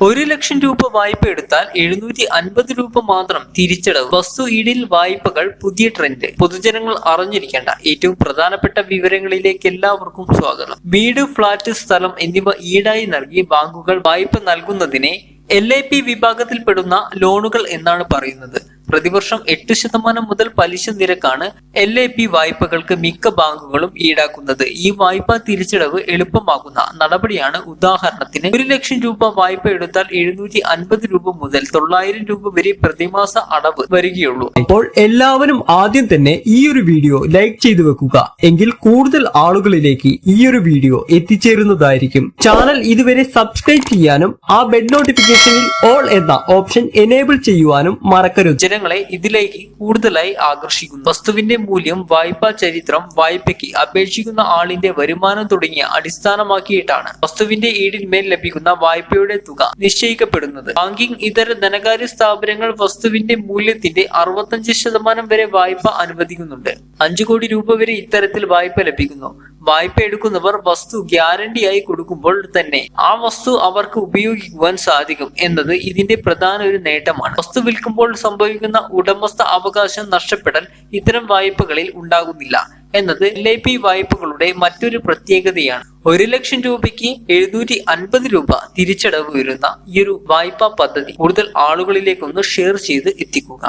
ഒരു ലക്ഷം രൂപ വായ്പ എടുത്താൽ എഴുന്നൂറ്റി അൻപത് രൂപ മാത്രം തിരിച്ചടവ്. വസ്തു ഈടിൽ വായ്പകൾ പുതിയ ട്രെൻഡ് പൊതുജനങ്ങൾ അറിഞ്ഞിരിക്കേണ്ട ഏറ്റവും പ്രധാനപ്പെട്ട വിവരങ്ങളിലേക്ക് എല്ലാവർക്കും സ്വാഗതം. വീട് ഫ്ളാറ്റ് സ്ഥലം എന്നിവ ഈടായി നൽകി ബാങ്കുകൾ വായ്പ നൽകുന്നതിനെ എൽ വിഭാഗത്തിൽപ്പെടുന്ന ലോണുകൾ എന്നാണ് പറയുന്നത്. പ്രതിവർഷം എട്ട് ശതമാനം മുതൽ പലിശ നിരക്കാണ് എൽ ഐ പി വായ്പകൾക്ക് മിക്ക ബാങ്കുകളും ഈടാക്കുന്നത്. ഈ വായ്പാ തിരിച്ചടവ് എളുപ്പമാക്കുന്ന നടപടിയാണ് ഉദാഹരണത്തിന് ഒരു ലക്ഷം രൂപ വായ്പ എടുത്താൽ എഴുന്നൂറ്റി അൻപത് രൂപ മുതൽ തൊള്ളായിരം രൂപ വരെ പ്രതിമാസ അടവ് വരികയുള്ളൂ. അപ്പോൾ എല്ലാവരും ആദ്യം തന്നെ ഈ ഒരു വീഡിയോ ലൈക്ക് ചെയ്തു വെക്കുക. എങ്കിൽ കൂടുതൽ ആളുകളിലേക്ക് ഈ ഒരു വീഡിയോ എത്തിച്ചേരുന്നതായിരിക്കും. ചാനൽ ഇതുവരെ സബ്സ്ക്രൈബ് ചെയ്യാനും ആ ബെൽ നോട്ടിഫിക്കേഷനിൽ ഓൾ എന്ന ഓപ്ഷൻ എനേബിൾ ചെയ്യുവാനും മറക്കരുത്. ജനങ്ങളെ ഇതിലേക്ക് കൂടുതലായി ആകർഷിക്കുന്നു. വസ്തുവിന്റെ മൂല്യം വായ്പാ ചരിത്രം വായ്പയ്ക്ക് അപേക്ഷിക്കുന്ന ആളിന്റെ വരുമാനം തുടങ്ങിയ അടിസ്ഥാനമാക്കിയിട്ടാണ് വസ്തുവിന്റെ ഈടിന്മേൽ ലഭിക്കുന്ന വായ്പയുടെ തുക നിശ്ചയിക്കപ്പെടുന്നത്. ബാങ്കിംഗ് ഇതര ധനകാര്യ സ്ഥാപനങ്ങൾ വസ്തുവിന്റെ മൂല്യത്തിന്റെ അറുപത്തഞ്ച് ശതമാനം വരെ വായ്പ അനുവദിക്കുന്നുണ്ട്. അഞ്ചു കോടി രൂപ വരെ ഇത്തരത്തിൽ വായ്പ ലഭിക്കുന്നു. വായ്പ എടുക്കുന്നവർ വസ്തു ഗ്യാരണ്ടി ആയി കൊടുക്കുമ്പോൾ തന്നെ ആ വസ്തു അവർക്ക് ഉപയോഗിക്കുവാൻ സാധിക്കും എന്നത് ഇതിന്റെ പ്രധാന ഒരു നേട്ടമാണ്. വസ്തു വിൽക്കുമ്പോൾ സംഭവിക്കുന്ന ഉടമസ്ഥ അവകാശം നഷ്ടപ്പെടൽ ഇത്തരം വായ്പകളിൽ ഉണ്ടാകുന്നില്ല എന്നത് എൽ ഐ പി വായ്പകളുടെ മറ്റൊരു പ്രത്യേകതയാണ്. ഒരു ലക്ഷം രൂപയ്ക്ക് എഴുന്നൂറ്റി അൻപത് രൂപ തിരിച്ചടവ് വരുന്ന ഈ ഒരു വായ്പാ പദ്ധതി കൂടുതൽ ആളുകളിലേക്കൊന്ന് ഷെയർ ചെയ്ത് എത്തിക്കുക.